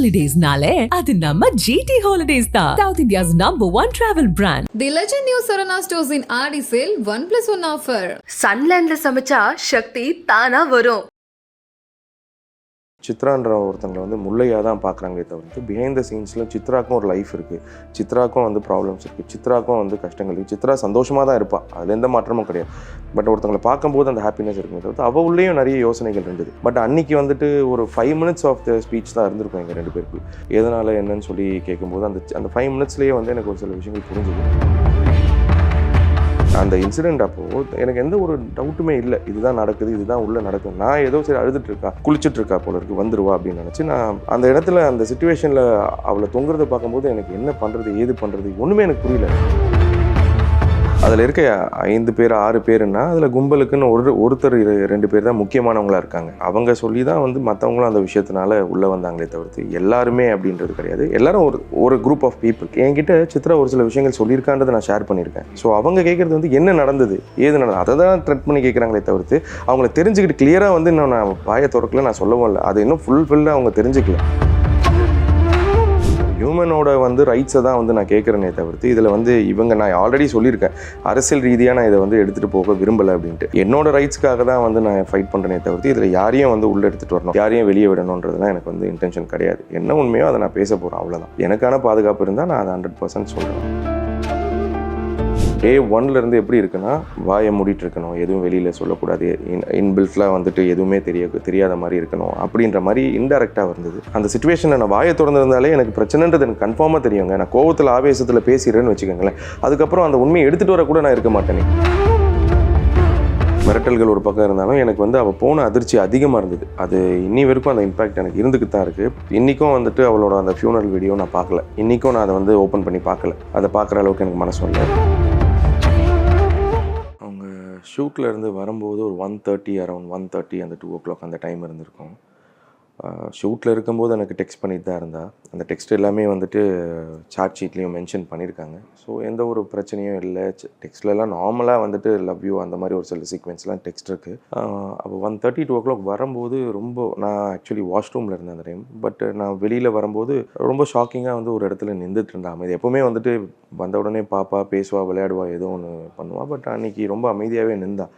ஹாலிடேஸ்னாலே அது நம்ம ஜிடி ஹாலிடேஸ் தான். South India's number one travel brand the legend new Saravana stores in Aadi sale one plus one offer சன்லேண்ட்ல சமைச்சா சக்தி தானா வரும். சித்ரான்ற ஒருத்தங்களை வந்து முல்லையாக தான் பார்க்குறாங்களே தவிர்த்து பிஹைண்ட் த சீன்ஸில் சித்ராக்கும் ஒரு லைஃப் இருக்குது சித்ராக்கும் வந்து ப்ராப்ளம்ஸ் இருக்குது சித்ராக்கும் வந்து கஷ்டங்கள் இருக்குது சித்ரா சந்தோஷமாக தான் இருப்பாள் அதில் எந்த மாற்றமும் கிடையாது. பட் ஒருத்தங்களை பார்க்கும்போது அந்த ஹாப்பினஸ் இருக்குமே தவிர்த்து அவள் உள்ளேயும் நிறைய யோசனைகள் இருந்தது. பட் அன்னைக்கு வந்துட்டு ஒரு five minutes of the speech தான் இருந்திருக்கும் எங்கள் ரெண்டு பேருக்கு. எதனால் என்னன்னு சொல்லி கேட்கும்போது அந்த அந்த ஃபைவ் மினிட்ஸ்லேயே வந்து எனக்கு ஒரு சில விஷயங்கள் புரிஞ்சுது. அந்த இன்சிடென்ட் அப்போது எனக்கு எந்த ஒரு டவுட்டுமே இல்லை. இதுதான் நடக்குது இதுதான் உள்ளே நடக்குது. நான் ஏதோ சரி அழுதுட்டு இருக்கா குளிச்சுட்டு இருக்கா போல இருக்கு வந்துருவா அப்படின்னு நினச்சி நான் அந்த இடத்துல அந்த சுச்சுவேஷனில் அவளை தொங்குறத பார்க்கும்போது எனக்கு என்ன பண்ணுறது ஏது பண்ணுறது ஒன்றுமே எனக்கு புரியல. அதில் இருக்க ஐந்து பேர் ஆறு பேருன்னா அதில் கும்பலுக்குன்னு ஒரு ஒருத்தர் ரெண்டு பேர் தான் முக்கியமானவங்களா இருக்காங்க. அவங்க சொல்லி தான் வந்து மற்றவங்களும் அந்த விஷயத்தினால உள்ளே வந்தாங்களே தவிர்த்து எல்லாருமே அப்படின்றது கிடையாது. எல்லாரும் ஒரு ஒரு குரூப் ஆஃப் பீப்புள் என்கிட்ட சித்ரா ஒரு சில விஷயங்கள் சொல்லியிருக்கான்றதை நான் ஷேர் பண்ணியிருக்கேன். ஸோ அவங்க கேட்குறது வந்து என்ன நடந்தது? ஏது நடந்தது? அதை தான் ட்ரெட் பண்ணி கேட்குறாங்களே தவிர்த்து அவங்கள தெரிஞ்சுக்கிட்டு கிளியராக வந்து இன்னும் நான் பாய திறக்கல நான் சொல்லவும் இல்லை. அது இன்னும் ஃபுல்ஃபில்லாக அவங்க தெரிஞ்சுக்கல. ஹியூமனோட வந்து ரைட்ஸை தான் வந்து நான் கேட்குறேனே தவிர்த்து இதில் வந்து இவங்க நான் ஆல்ரெடி சொல்லியிருக்கேன். அரசியல் ரீதியாக நான் இதை வந்து எடுத்துகிட்டு போக விரும்பலை அப்படின்ட்டு. என்னோட ரைட்ஸ்க்காக தான் வந்து நான் ஃபைட் பண்ணுறேனே தவிர்த்து இதில் யாரையும் வந்து உள்ளே எடுத்துகிட்டு வரணும் யாரையும் வெளியே விடணுன்றதுலாம் எனக்கு வந்து இன்டென்ஷன் கிடையாது. என்ன உண்மையோ அதை நான் பேச போகிறேன் அவ்வளோதான் எனக்கான பாதுகாப்பு இருந்தால் நான் அதை ஹண்ட்ரட் பர்சன்ட் சொல்கிறேன் டே ஒன்லேருந்து எப்படி இருக்குன்னா வாயை மூடிட்டு இருக்கணும். எதுவும் வெளியில் சொல்லக்கூடாது. இன் இன்பில்ட்லாம் வந்துட்டு எதுவுமே தெரிய தெரியாத மாதிரி இருக்கணும். அப்படின்ற மாதிரி இன்டெரக்டாக இருந்தது அந்த சுச்சுவேஷனில் நான் வாயை திறந்திருந்தாலே எனக்கு பிரச்சனைன்றது எனக்கு கன்ஃபார்மாக தெரியுங்க. நான் கோவத்தில் ஆவேசத்தில் பேசிடுறேன்னு வச்சுக்கோங்களேன். அதுக்கப்புறம் அந்த உண்மையை எடுத்துகிட்டு வர கூட நான் இருக்க மாட்டேனே. மிரட்டல்கள் ஒரு பக்கம் இருந்தாலும் எனக்கு வந்து அவள் போன அதிர்ச்சி அதிகமாக இருந்தது. அது இன்னி வரைக்கும் அந்த இம்பாக்ட் எனக்கு இருந்துக்கிட்டு தான் இருக்குது இன்றைக்கும் வந்துட்டு அவளோட அந்த ஃபியூனல் வீடியோ நான் பார்க்கல. இன்றைக்கும் நான் அதை வந்து ஓப்பன் பண்ணி பார்க்கல. அதை பார்க்குற அளவுக்கு எனக்கு மனசு வரல. ஷூட்டில் இருந்து வரும்போது ஒரு one thirty around one thirty அந்த டூ ஓ கிளாக் அந்த டைம் இருந்திருக்கும். ஷூட்டில் இருக்கும்போது எனக்கு டெக்ஸ்ட் பண்ணிட்டு தான் இருந்தா. அந்த டெக்ஸ்ட் எல்லாமே வந்துட்டு சார்ட் ஷீட்லேயும் மென்ஷன் பண்ணியிருக்காங்க ஸோ எந்த ஒரு பிரச்சனையும் இல்லை. டெக்ஸ்ட்லலாம் நார்மலாக வந்துட்டு லவ் யூ அந்த மாதிரி ஒரு சில சீக்வென்ஸ்லாம் டெக்ஸ்ட் இருக்குது அப்போ one thirty two o'clock வரும்போது ரொம்ப நான் ஆக்சுவலி வாஷ்ரூமில் இருந்தேன் அந்த டைம் பட் நான் வெளியில் வரும்போது ரொம்ப ஷாக்கிங்காக வந்து ஒரு இடத்துல நின்றுட்டு இருந்தா. அமைதி. எப்போவுமே வந்துட்டு வந்த உடனே பாப்பா பேசுவா விளையாடுவா ஏதோ ஒன்று பண்ணுவா. பட் அன்றைக்கி ரொம்ப அமைதியாகவே நின்றா.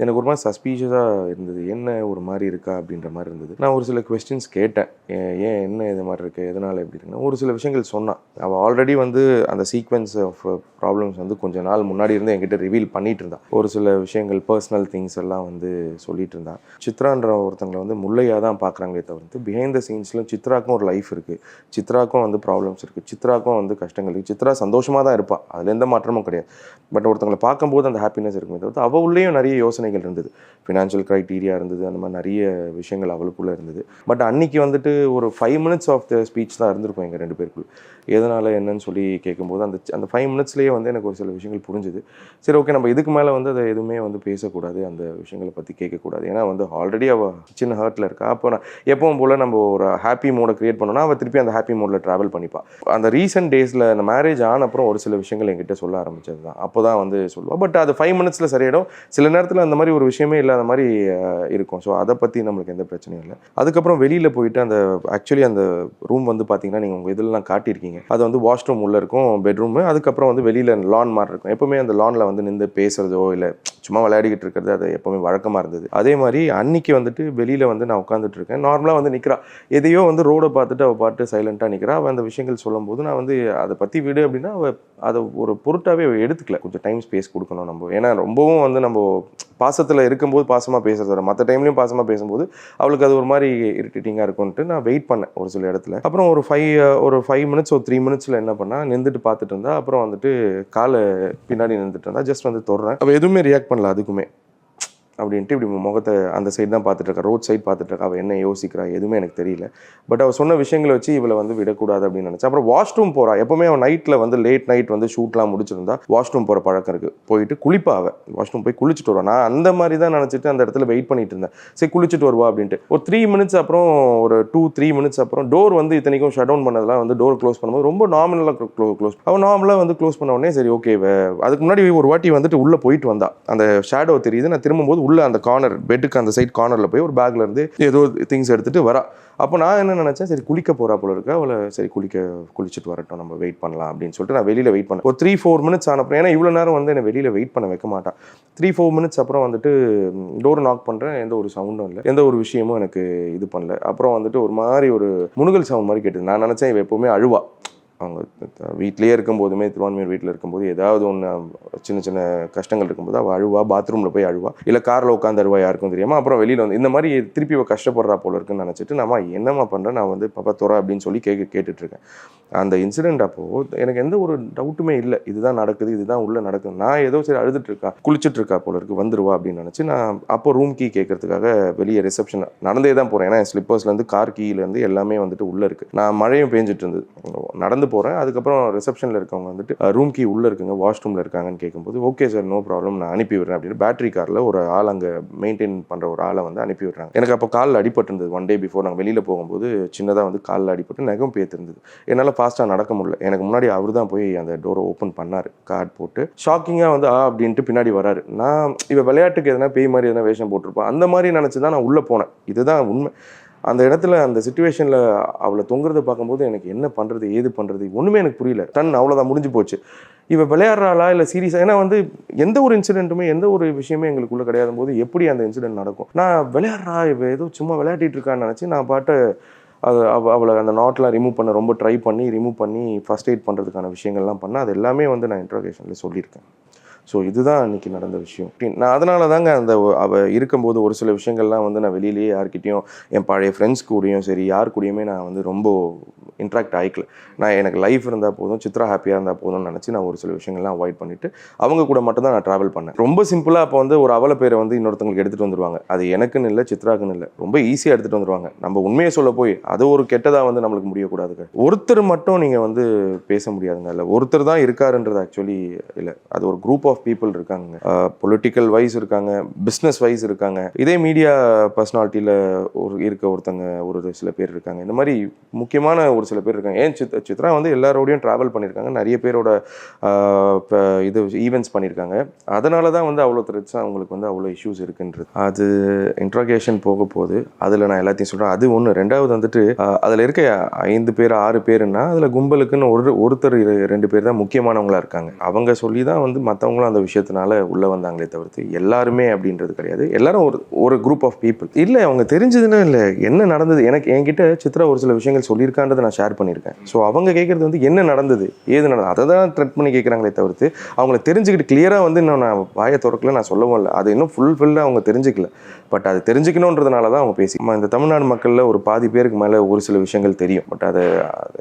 எனக்கு ஒரு மாதிரி சஸ்பீஷியஸாக இருந்தது. என்ன ஒரு மாதிரி இருக்கா அப்படின்ற மாதிரி இருந்தது. நான் ஒரு சில கொஸ்டின்ஸ் கேட்டேன். ஏன் ஏன் என்ன இது மாதிரி இருக்குது எதனால் எப்படி இருக்குன்னு? ஒரு சில விஷயங்கள் சொன்னான். அவள் ஆல்ரெடி வந்து அந்த சீக்வன்ஸ் ஆஃப் ப்ராப்ளம்ஸ் வந்து கொஞ்ச நாள் முன்னாடி இருந்து என்கிட்ட ரிவீல் பண்ணிட்டு இருந்தா. ஒரு சில விஷயங்கள் பர்சனல் திங்ஸ் எல்லாம் வந்து சொல்லிட்டு இருந்தான் சித்ரான்ற ஒருத்தங்களை வந்து முல்லையாக தான் பார்க்குறாங்களே தவிர்த்து பிஹைண்ட் த சீன்ஸ்லும் சித்ராக்கும் ஒரு லைஃப் இருக்குது சித்ராக்கும் வந்து ப்ராப்ளம்ஸ் இருக்குது சித்ராக்கும் வந்து கஷ்டங்கள் இருக்குது சித்ரா சந்தோஷமாக தான் இருப்பாள் அதில் எந்த மாற்றமும் கிடையாது. பட் ஒருத்தங்களை பார்க்கும்போது அந்த ஹாப்பினஸ் இருக்குமே தவிர்த்து அவள் உள்ளேயும் நிறைய யோசனை யோசனைகள் இருந்தது. ஃபினான்ஷியல் க்ரைட்டீரியா இருந்தது அந்த மாதிரி நிறைய விஷயங்கள் அவளுக்குள்ளே இருந்தது. பட் அன்னைக்கு வந்துட்டு ஒரு five minutes of the speech தான் இருந்திருக்கும் எங்கள் ரெண்டு பேருக்குள் எதனால் என்னன்னு சொல்லி கேட்கும்போது அந்த அந்த ஃபைவ் மினிட்ஸ்லேயே வந்து எனக்கு ஒரு சில விஷயங்கள் புரிஞ்சுது. சரி ஓகே நம்ம இதுக்கு மேலே வந்து அதை எதுவுமே வந்து பேசக்கூடாது அந்த விஷயங்களை பற்றி கேட்கக்கூடாது ஏன்னா வந்து ஆல்ரெடி அவள் சின்ன ஹர்ட்டில் இருக்கா. அப்போ நான் எப்பவும் போல் நம்ம ஒரு ஹாப்பி மோடை க்ரியேட் பண்ணோம்னா அவள் திருப்பி அந்த ஹாப்பி மோடில் ட்ராவல் பண்ணிப்பா. அந்த ரீசெண்ட் டேஸில் அந்த மேரேஜ் ஆன அப்புறம் ஒரு சில விஷயங்கள் என்கிட்ட சொல்ல ஆரம்பிச்சது தான் அப்போ தான் வந்து சொல்லுவாள் பட் அது ஃபைவ் மினிட்ஸில் சரியாயிடும். சில நேரத்தில் அந்த மாதிரி ஒரு விஷயமே இல்லை. இல்லாத மாதிரி இருக்கும். ஸோ அதை பற்றி நம்மளுக்கு எந்த பிரச்சனையும் இல்லை. அதுக்கப்புறம் வெளியில் போயிட்டு அந்த ஆக்சுவலி அந்த ரூம் வந்து பார்த்தீங்கன்னா நீங்கள் உங்கள் இதெல்லாம் காட்டியிருக்கீங்க. அது வந்து வாஷ்ரூம் உள்ளே இருக்கும் பெட்ரூமு அதுக்கப்புறம் வந்து வெளியில் லான் மாதிரி இருக்கும். எப்பவுமே அந்த லானில் வந்து நின்று பேசுகிறதோ இல்லை சும்மா விளையாடிக்கிட்டு இருக்கிறது அது எப்பவுமே வழக்கமாக இருந்தது. அதே மாதிரி அன்னைக்கு வந்துட்டு வெளியில் வந்து நான் உட்காந்துட்டு இருக்கேன். நார்மலாக வந்து நிற்கிறா எதையோ வந்து ரோடை பார்த்துட்டு அவள் பாட்டு சைலண்ட்டாக நிற்கிறா அவள் அந்த விஷயங்கள் சொல்லும்போது நான் வந்து அதை பற்றி விடு அப்படின்னா அவள் அதை ஒரு பொருட்டாகவே எடுத்துக்கல. கொஞ்சம் டைம் ஸ்பேஸ் கொடுக்கணும் நம்ம. ஏன்னா ரொம்பவும் வந்து நம்ம பாசத்தில் இருக்கும்போது பாசமாக பேசுறது வர மற்ற டைம்லையும் பாசமாக பேசும்போது அவளுக்கு அது ஒரு மாதிரி இரிட்டேட்டிங்காக இருக்கும்ட்டு நான் வெயிட் பண்ணேன் ஒரு சில இடத்துல. அப்புறம் ஒரு ஃபைவ் ஒரு ஃபைவ் மினிட்ஸ் ஒரு த்ரீ மினிட்ஸில் என்ன பண்ணால் நின்றுட்டு பார்த்துட்டு இருந்தா அப்புறம் வந்துட்டு காலை பின்னாடி நின்றுட்டு இருந்தா ஜஸ்ட் வந்து தொடுறேன். அப்போ எதுவுமே ரியாக்ட் பண்ணல அதுக்குமே. அப்படின்ட்டு இப்படி முகத்தை அந்த சைடு தான் பார்த்துட்டு ரோட் சைடு பார்த்துட்டு இருக்கா அவள் என்ன யோசிக்கிறா? எதுவுமே எனக்கு தெரியல. பட் அவள் சொன்ன விஷயங்களை வச்சு இவளை வந்து விடக்கூடாது அப்படின்னு நினச்சா. அப்புறம் வாஷ்ரூம் போகிறா எப்பவுமே அவன் நைட்டில் வந்து லேட் நைட் வந்து ஷூட்லாம் முடிச்சிருந்தா வாஷ்ரூம் போகிற பழக்கம் இருக்குது போயிட்டு குளிப்பா அவள் வாஷ்ரூம் போய் குளிச்சுட்டு வருவா. நான் அந்த மாதிரி தான் நினச்சிட்டு அந்த இடத்துல வெயிட் பண்ணிட்டு இருந்தேன். சரி குளிச்சுட்டு வருவா அப்படின்ட்டு. ஒரு த்ரீ மினிட்ஸ் அப்புறம் ஒரு டூ த்ரீ மினிட்ஸ் அப்புறம் டோர் வந்து இத்தனைக்கும் ஷட் டவுன் பண்ணதெல்லாம் வந்து டோர் க்ளோஸ் பண்ணும்போது ரொம்ப நார்மலாக க்ளோஸ் அவன் நார்மலாக வந்து க்ளோஸ் பண்ண உடனே சரி ஓகே அதுக்கு முன்னாடி ஒரு வாட்டி வந்துட்டு உள்ளே போயிட்டு வந்தா. அந்த ஷேடோ தெரியுது. நான் திரும்பும்போது உள்ளே அந்த கார்னர் பெட்டுக்கு அந்த சைட் கார்னரில் போய் ஒரு பேக்கில் இருந்து ஏதோ திங்ஸ் எடுத்துட்டு வரா. அப்போ நான் என்ன நினச்சேன்? சரி குளிக்க போகிறா போல இருக்கா. அவளை சரி குளிக்க குளிச்சுட்டு வரட்டும் நம்ம வெயிட் பண்ணலாம் அப்படின்னு சொல்லிட்டு நான் வெளியில் வெயிட் பண்ணேன். ஒரு த்ரீ ஃபோர் மினிட்ஸ் ஆனப்பறம் ஏன்னா இவ்வளோ நேரம் வந்து என்னை வெளியில் வெயிட் பண்ண வைக்க மாட்டான். த்ரீ ஃபோர் மினிட்ஸ் அப்புறம் வந்துட்டு டோர் நாக் பண்ணுறேன் எந்த ஒரு சவுண்டும் இல்லை. எந்த ஒரு விஷயமும் எனக்கு இது பண்ணல. அப்புறம் வந்துட்டு ஒரு மாதிரி ஒரு முனுகல் சவுண்ட் மாதிரி கேட்டது. நான் நினச்சேன் இவ எப்போவுமே அழுவா. அவங்க வீட்லேயே இருக்கும்போதுமே திருவான்மையூர் வீட்டில் இருக்கும்போது ஏதாவது ஒன்று சின்ன சின்ன கஷ்டங்கள் இருக்கும்போது அவள் அழுவா பாத்ரூமில் போய் அழுவா. இல்லை காரில் உட்காந்து அழுவா யாருக்கும் தெரியாமல் அப்புறம் வெளியில் வந்து இந்த மாதிரி திருப்பி இவ கஷ்டப்படுறா போல இருக்குன்னு நினச்சிட்டு நம்ம என்னம்மா பண்ணுறேன் நான் வந்து பாப்பா துறா அப்படின்னு சொல்லி கேட்க கேட்டுட்ருக்கேன். அந்த இன்சிடென்ட் அப்போது எனக்கு எந்த ஒரு டவுட்டுமே இல்லை. இதுதான் நடக்குது இதுதான் உள்ளே நடக்குது. நான் ஏதோ சரி அழுதுட்டுருக்கா குளிச்சுட்ருக்கா குளிச்சுட்டு இருக்கா போல இருக்கு வந்துருவா அப்படின்னு நினச்சி நான் அப்போ ரூம் கீ கேட்கறதுக்காக வெளியே ரிசப்ஷன் நடந்தே தான் போகிறேன் ஏன்னா ஸ்லிப்பர்ஸ்லேருந்து கார் கீலேருந்து எல்லாமே வந்துட்டு உள்ளே இருக்குது நான் மழையும் பேஞ்சிட்டு இருந்தது நடந்து போகிறேன் அதுக்கப்புறம் ரிசப்ஷனில் இருக்கவங்க வந்துட்டு ரூம் கீ உள்ளே இருக்குங்க வாஷ்ரூமில் இருக்காங்கன்னு கேட்கும்போது ஓகே சார் நோ ப்ராப்ளம் நான் அனுப்பி விடுறேன். அப்படின்னு பேட்டரி காரில் ஒரு ஆள் அங்கே மெயின்டைன் பண்ணுற ஒரு ஆளை வந்து அனுப்பி விடுறாங்க. எனக்கு அப்போ காலில் அடிபட்டிருந்தது. ஒன் டே பிஃபோர் நாங்கள் வெளியில் போகும்போது சின்னதாக வந்து காலில் அடிபட்டு நகம் பேத்திருந்தது. என்னால் ஃபாஸ்ட்டாக நடக்க முடியல. எனக்கு முன்னாடி அவர் தான் போய் அந்த டோரை ஓப்பன் பண்ணார். கார்டு போட்டு ஷாக்கிங்காக வந்து ஆ அப்படின்ட்டு பின்னாடி வராரு. நான் இவ விளையாட்டுக்கு எதனா பேய் மாதிரி எதனா வேஷம் போட்டிருப்பான் அந்த மாதிரி நினச்சி தான் நான் உள்ளே போனேன். இதுதான் உண்மை. அந்த இடத்துல அந்த சுச்சுவேஷனில் அவளை தொங்குறத பார்க்கும்போது எனக்கு என்ன பண்ணுறது ஏது பண்ணுறது ஒன்றுமே எனக்கு புரியல. டன் அவ்வளோதான் முடிஞ்சு போச்சு. இவள் விளையாடுறாளா இல்லை சீரியஸாக ஏன்னா வந்து எந்த ஒரு இன்சிடென்ட்டுமே எந்த ஒரு விஷயமே எங்களுக்குள்ளே கிடையாத போது எப்படி அந்த இன்சிடென்ட் நடக்கும்? நான் விளையாடுறா இவ ஏதோ சும்மா விளையாடிட்டு இருக்கான்னு நினச்சி நான் பாட்டு அது அவ அவளை அந்த நாட்லாம் ரிமூவ் பண்ண ரொம்ப ட்ரை பண்ணி ரிமூவ் பண்ணி ஃபர்ஸ்ட் எய்ட் பண்ணுறதுக்கான விஷயங்கள்லாம் பண்ணேன் அது எல்லாமே வந்து நான் இன்ட்ரோகேஷனில் சொல்லியிருக்கேன். ஸோ இதுதான் அன்றைக்கி நடந்த விஷயம். நான் அதனால தாங்க அந்த அவள் இருக்கும்போது ஒரு சில விஷயங்கள்லாம் வந்து நான் வெளியிலேயே யார்கிட்டையும் என் பழைய ஃப்ரெண்ட்ஸ் கூடயும் சரி யார் கூடயுமே நான் வந்து ரொம்ப இன்ட்ராக்ட் ஆகிக்கல நான் எனக்கு லைஃப் இருந்தால் போதும் சித்ரா ஹாப்பியாக இருந்தால் போதும்னு நினச்சி நான் ஒரு சில விஷயங்கள்லாம் அவாய்ட் பண்ணிவிட்டு அவங்க கூட மட்டும் தான் நான் ட்ராவல் பண்ணேன். ரொம்ப சிம்பிளாக அப்போ வந்து ஒரு அவளை பேரை வந்து இன்னொருத்தங்களுக்கு எடுத்துகிட்டு வந்துருவாங்க. அது எனக்குன்னு இல்லை சித்ராக்குன்னு இல்லை. ரொம்ப ஈஸியாக எடுத்துகிட்டு வந்துருவாங்க. நம்ம உண்மையை சொல்ல போய் அது ஒரு கெட்டதாக வந்து நம்மளுக்கு முடியக்கூடாதுங்க. ஒருத்தர் மட்டும் நீங்கள் வந்து பேச முடியாதுங்க. இல்லை ஒருத்தர் தான் இருக்காருன்றது ஆக்சுவலி இல்லை. அது ஒரு குரூப் ஆஃப் பீப்புள் இருக்காங்க. பொலிட்டிக்கல் வைஸ் இருக்காங்க பிஸ்னஸ் வைஸ் இருக்காங்க. இதே மீடியா பர்சனாலிட்டியில் ஒரு இருக்க ஒருத்தங்க ஒரு சில பேர் இருக்காங்க. இந்த மாதிரி முக்கியமான ஒரு சில பேர் இருக்காங்க. ஏன் சித் சித்ரா வந்து எல்லாரோடையும் ட்ராவல் பண்ணியிருக்காங்க. நிறைய பேரோட இது ஈவெண்ட்ஸ் பண்ணியிருக்காங்க. அதனால தான் வந்து அவ்வளோ த்ரெட்ஸாக அவங்களுக்கு வந்து அவ்வளோ இஷ்யூஸ் இருக்குன்றது. அது இன்ட்ராகேஷன் போக போது அதில் நான் எல்லாத்தையும் சொல்கிறேன் அது ஒன்று ரெண்டாவது வந்துட்டு அதில் இருக்க ஐந்து பேர் ஆறு பேருன்னா அதில் கும்பலுக்குன்னு ஒரு ஒருத்தர் இரு- ரெண்டு பேர் தான் முக்கியமானவங்களா இருக்காங்க. அவங்க சொல்லி தான் வந்து மற்றவங்களும் அந்த விஷயத்தினால உள்ளே வந்தாங்களே தவிர்த்து எல்லாருமே அப்படின்றது கிடையாது. எல்லாரும் ஒரு ஒரு குரூப் ஆஃப் பீப்புள் இல்லை அவங்க தெரிஞ்சதுன்னா இல்லை என்ன நடந்தது? எனக்கு என்கிட்ட சித்ரா ஒரு சில விஷயங்கள் சொல்லியிருக்கான்றதை நான் ஷேர் பண்ணியிருக்கேன். ஸோ அவங்க கேட்குறது வந்து என்ன நடந்தது? ஏது நடந்தது? அதை தான் ட்ரெட் பண்ணி கேட்குறாங்களே தவிர்த்து அவங்கள தெரிஞ்சுக்கிட்டு கிளியராக வந்து இன்னும் நான் வாயை திறக்கல நான் சொல்லவும் இல்லை. அது இன்னும் ஃபுல்ஃபில்லாக அவங்க தெரிஞ்சுக்கல. பட் அது தெரிஞ்சுக்கணுன்றதுனால தான் அவங்க பேசி இந்த தமிழ்நாடு மக்களில் ஒரு பாதி பேருக்கு மேலே ஒரு சில விஷயங்கள் தெரியும். பட் அது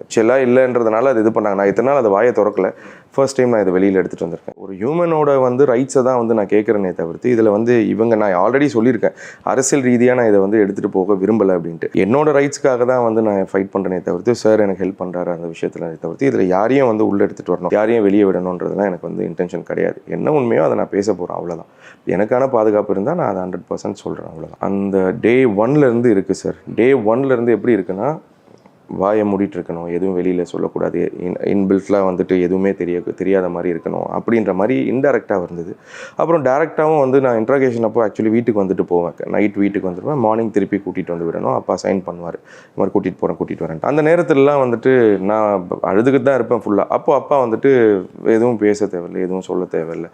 ஆக்சுவலாக இல்லைன்றதுனால அது இது பண்ணாங்க. நான் இத்தனை நாள் அதை வாயை திறக்கல. ஃபர்ஸ்ட் டைம் நான் இதை வெளியில் எடுத்துகிட்டு வந்திருக்கேன். ஒரு ஹியூமனோட வந்து ரைட்ஸை தான் வந்து நான் கேட்குறேனே தவிர்த்து இதில் வந்து இவங்க நான் ஆல்ரெடி சொல்லியிருக்கேன். அரசியல் ரீதியாக நான் இதை வந்து எடுத்துகிட்டு போக விரும்பலை அப்படின்ட்டு. என்னோட ரைட்ஸ்க்காக தான் வந்து நான் ஃபைட் பண்ணுறேனே தவிர்த்து சார் எனக்கு ஹெல்ப் பண்ணுறாரு அந்த விஷயத்தில் தவிர்த்து இதில் யாரையும் வந்து உள்ளே எடுத்துகிட்டு வரணும். யாரையும் வெளியே விடணுன்றதுலாம் எனக்கு வந்து இன்டென்ஷன் கிடையாது. என்ன உண்மையோ அதை நான் பேச போகிறேன் அவ்வளோதான் எனக்கான பாதுகாப்பு இருந்தால் நான் அதை ஹண்ட்ரட் பர்சன்ட் சொல்கிறேன் அவ்வளோதான் அந்த டே ஒன்லேருந்து இருக்குது சார் டே ஒன்லேருந்து எப்படி இருக்குன்னா வாயை மூடிட்டு இருக்கணும் எதுவும் வெளியில் சொல்லக்கூடாது இன் இன்பில்ட்லாம் வந்துட்டு எதுவுமே தெரிய தெரியாத மாதிரி இருக்கணும் அப்படின்ற மாதிரி இன்டெரக்டாக இருந்தது அப்புறம் டேரெக்டாகவும் வந்து நான் இன்ட்ராகேஷன் அப்போ ஆக்சுவலி வீட்டுக்கு வந்துட்டு போவேன். நைட் வீட்டுக்கு வந்துடுவேன் மார்னிங் திருப்பி கூட்டிகிட்டு வந்து விடணும். அப்பா சைன் பண்ணுவார். இந்த மாதிரி கூட்டிகிட்டு போகிறேன் கூட்டிகிட்டு வரேன் அந்த நேரத்துலலாம் வந்துட்டு நான் அழுதுகிட்டு தான் இருப்பேன் ஃபுல்லாக அப்போ அப்பா வந்துட்டு எதுவும் பேச தேவையில்லை எதுவும் சொல்ல தேவையில்லை.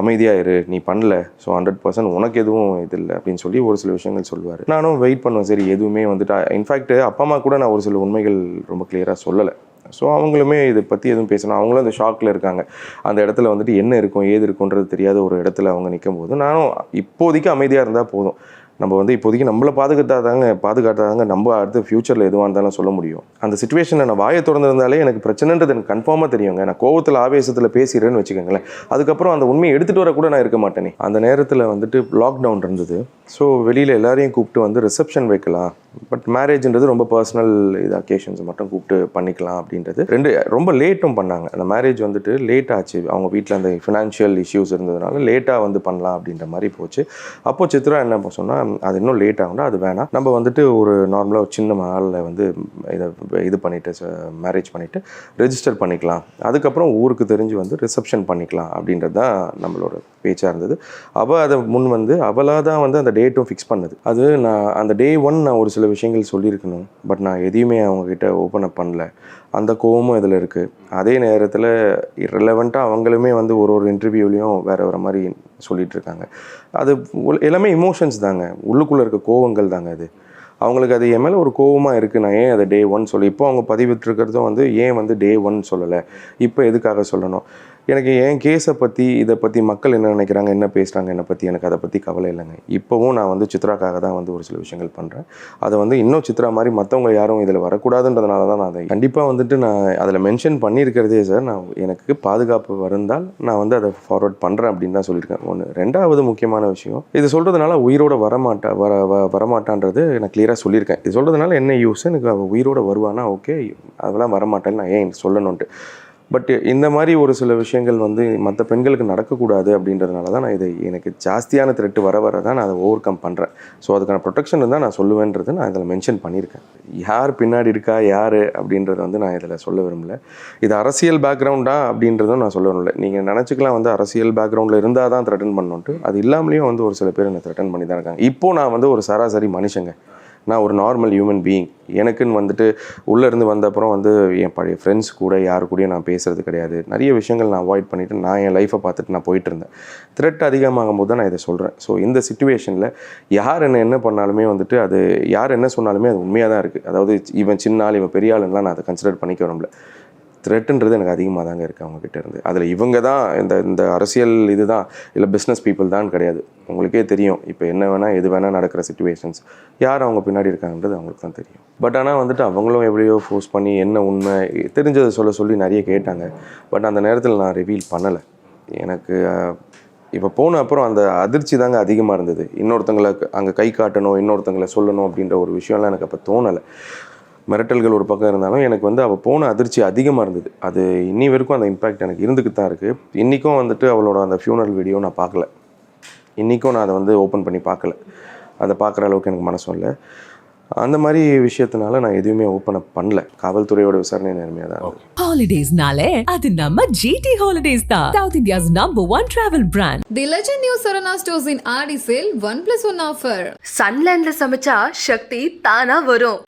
அமைதியாக இரு நீ பண்ணல. ஸோ ஹண்ட்ரட் பர்சன்ட் உனக்கு எதுவும் இது இல்லை அப்படின்னு சொல்லி ஒரு சில விஷயங்கள் சொல்லுவார். நானும் வெயிட் பண்ணுவேன். சரி எதுவுமே வந்துட்டு இன்ஃபேக்ட் அப்பா அம்மா கூட நான் ஒரு சில உண்மை உண்மைகள் ரொம்ப கிளியராக சொல்லலை. ஸோ அவங்களுமே இதை பற்றி எதுவும் பேசணும் அவங்களும் அந்த ஷாக்கில் இருக்காங்க. அந்த இடத்துல வந்துட்டு என்ன இருக்கும் ஏது இருக்குன்றது தெரியாத ஒரு இடத்துல அவங்க நிற்கும் போது நானும் இப்போதைக்கு அமைதியாக இருந்தால் போதும். நம்ம வந்து இப்போதைக்கு நம்மளை பாதுகாத்தாதாங்க பாதுகாத்தாதாங்க நம்ம அடுத்த ஃப்யூச்சரில் எதுவாக இருந்தாலும் சொல்ல முடியும். அந்த சுச்சுவேஷனில் நான் வாயை திறந்திருந்தாலே எனக்கு பிரச்சனைன்றது எனக்கு கன்ஃபார்மாக தெரியுங்க. நான் கோவத்தில் ஆவேசத்தில் பேசிடுறேன்னு வச்சுக்கோங்களேன். அதுக்கப்புறம் அந்த உண்மையை எடுத்துகிட்டு வரக்கூட நான் இருக்க மாட்டேனே. அந்த நேரத்தில் வந்துட்டு லாக்டவுன் இருந்தது. ஸோ வெளியில் எல்லாரையும் கூப்பிட்டு வந்து ரிசப்ஷன் வைக்கலாம். பட் மேரேஜ்ன்றது ரொம்ப பர்சனல் இது அக்கேஷன்ஸ் மட்டும் கூப்பிட்டு பண்ணிக்கலாம் அப்படின்றது. ரெண்டு ரொம்ப லேட்டும் பண்ணாங்க. அந்த மேரேஜ் வந்துட்டு லேட் ஆச்சு. அவங்க வீட்டில் அந்த ஃபினான்ஷியல் இஷ்யூஸ் இருந்ததுனால லேட்டாக வந்து பண்ணலாம் அப்படின்ற மாதிரி போச்சு. அப்போது சித்ரா என்ன சொன்னால் அது இன்னும் லேட் ஆகும்னா அது வேணாம். நம்ம வந்துட்டு ஒரு நார்மலாக ஒரு சின்ன மாலில் வந்து இதை இது பண்ணிவிட்டு மேரேஜ் பண்ணிவிட்டு ரெஜிஸ்டர் பண்ணிக்கலாம். அதுக்கப்புறம் ஊருக்கு தெரிஞ்சு வந்து ரிசப்ஷன் பண்ணிக்கலாம். அப்படின்றது தான் நம்மளோட பேச்சாக இருந்தது. அவள் அதை முன் வந்து அவளாக தான் வந்து அந்த டேட்டும் ஃபிக்ஸ் பண்ணுது. அது நான் அந்த டே ஒன் நான் ஒரு சில விஷயங்கள் சொல்லியிருக்கணும். பட் நான் எதையுமே அவங்கக்கிட்ட ஓப்பன் அப் பண்ணல. அந்த கோவமும் இதில் இருக்குது அதே நேரத்தில் irrelevant-ஆ அவங்களுமே வந்து ஒரு ஒரு இன்டர்வியூலையும் வேறு வேறு மாதிரி சொல்லிகிட்டு இருக்காங்க அது எல்லாமே இமோஷன்ஸ் தாங்க. உள்ளுக்குள்ளே இருக்க கோவங்கள் தாங்க அது. அவங்களுக்கு அது என் மேலே ஒரு கோவமாக இருக்குது நான் ஏன் அதை டே ஒன் சொல்லி இப்போ அவங்க பதிவிட்டுருக்கிறதும் வந்து ஏன் வந்து டே ஒன் சொல்லலை? இப்போ எதுக்காக சொல்லணும்? எனக்கு என் கேஸை பற்றி இதை பற்றி மக்கள் என்ன நினைக்கிறாங்க என்ன பேசுகிறாங்க என்னை பற்றி எனக்கு அதை பற்றி கவலை இல்லைங்க. இப்போவும் நான் வந்து சித்ராக்காக தான் வந்து ஒரு சில விஷயங்கள் பண்ணுறேன் அதை வந்து இன்னும் சித்ரா மாதிரி மற்றவங்க யாரும் இதில் வரக்கூடாதுன்றதுனால தான் நான் அதை கண்டிப்பாக வந்துட்டு நான் அதில் மென்ஷன் பண்ணியிருக்கிறதே சார் நான் எனக்கு பாதுகாப்பு வருந்தால் நான் வந்து அதை ஃபார்வர்ட் பண்ணுறேன் அப்படின்னு தான் சொல்லியிருக்கேன். ஒன்று ரெண்டாவது முக்கியமான விஷயம் இது சொல்கிறதுனால உயிரோட வரமாட்டா வர வ- வரமாட்டான்றது நான் கிளியராக சொல்லியிருக்கேன். இது சொல்கிறதுனால என்ன யூஸ் எனக்கு அவள் உயிரோட வருவானா? ஓகே அதெல்லாம் வரமாட்டேன்னு நான் ஏன் சொல்லணுன்ட்டு பட் இந்த மாதிரி ஒரு சில விஷயங்கள் வந்து மற்ற பெண்களுக்கு நடக்கக்கூடாது அப்படின்றதுனால தான் நான் இதை எனக்கு ஜாஸ்தியான த்ரெட்டு வர வர தான் நான் அதை ஓவர் கம் பண்ணுறேன் ஸோ அதுக்கான ப்ரொடெக்ஷன் தான் நான் சொல்லுவேன்றது நான் இதில் மென்ஷன் பண்ணியிருக்கேன். யார் பின்னாடி இருக்கா யார் அப்படின்றத வந்து நான் இதில் சொல்ல விரும்பல. இது அரசியல் பேக்ரவுண்டா அப்படின்றதும் நான் சொல்ல விரும்பல. நீங்கள் நினச்சிக்கலாம் வந்து அரசியல் பேக்ரவுண்டில் இருந்தால் தான் த்ரெட்டன் பண்ணோன்ட்டு அது இல்லாமலேயும் வந்து ஒரு சில பேர் என்னை த்ரெட்டன் பண்ணி தான் இருக்காங்க. இப்போ நான் வந்து ஒரு சராசரி மனுஷங்க. நான் ஒரு நார்மல் ஹியூமன் பீயிங் எனக்குன்னு வந்துட்டு உள்ளேருந்து வந்தப்புறம் வந்து என் பழைய ஃப்ரெண்ட்ஸ் கூட யாரு கூடயும் நான் பேசுறது கிடையாது. நிறைய விஷயங்கள் நான் அவாய்ட் பண்ணிவிட்டு நான் என் லைஃப்பை பார்த்துட்டு நான் போயிட்டு இருந்தேன். த்ரெட் அதிகமாகும் போது தான் நான் இதை சொல்கிறேன் ஸோ இந்த சுச்சுவேஷனில் யார் என்ன என்ன பண்ணாலுமே வந்துட்டு அது யார் என்ன சொன்னாலுமே அது உண்மையாக தான் இருக்குது அதாவது இவன் சின்ன ஆள் இவன் பெரிய ஆளுங்களாம் நான் அதை கன்சிடர் பண்ணிக்க விரும்பல. த்ரெட்டுன்றது எனக்கு அதிகமாக தாங்க இருக்குது அவங்கக்கிட்ட இருந்து. அதில் இவங்க தான் இந்த இந்த அரசியல் இதுதான். இல்லை பிஸ்னஸ் பீப்புள் தான் கிடையாது. உங்களுக்கே தெரியும். இப்போ என்ன வேணால் எது வேணால் நடக்கிற சுச்சுவேஷன்ஸ் யார் அவங்க பின்னாடி இருக்காங்கன்றது அவங்களுக்கு தான் தெரியும். பட் ஆனால் வந்துட்டு அவங்களும் எப்படியோ ஃபோர்ஸ் பண்ணி என்ன உண்மை தெரிஞ்சதை சொல்ல சொல்லி நிறைய கேட்டாங்க. பட் அந்த நேரத்தில் நான் ரிவீல் பண்ணலை. எனக்கு இப்போ போன அப்புறம் அந்த அதிர்ச்சி தாங்க அதிகமாக இருந்தது. இன்னொருத்தங்களை அங்கே கை காட்டணும் இன்னொருத்தங்களை சொல்லணும் அப்படின்ற ஒரு விஷயம்லாம் எனக்கு அப்போ தோணலை. மிரட்டல்கள் ஒரு பக்கம் இருந்தாலும் எனக்கு வந்து அவள் போன அதிர்ச்சி அதிகமாக இருந்தது. அது இன்னி வரைக்கும் அந்த இம்பேக்ட் எனக்கு இருந்துக்கிட்டு தான் இருக்குது இன்றைக்கும் வந்துட்டு அவளோட அந்த ஃபியூனரல் வீடியோ நான் பார்க்கல. இன்றைக்கும் நான் அதை வந்து ஓப்பன் பண்ணி பார்க்கல. அதை பார்க்குற அளவுக்கு எனக்கு மனசும் இல்லை அந்த மாதிரி விஷயத்தினால நான் எதுவுமே ஓப்பன் அப் பண்ணல. காவல்துறையோட விசாரணை நேர்மையாக தான். ஹாலிடேஸ்னாலே அது நம்ம ஜிடி ஹாலிடேஸ் தான். South India's number one travel brand the legend new Saravana stores in Aadi sale one plus one offer சன்லேண்ட்ல சமைச்சா சக்தி தானா வரும்.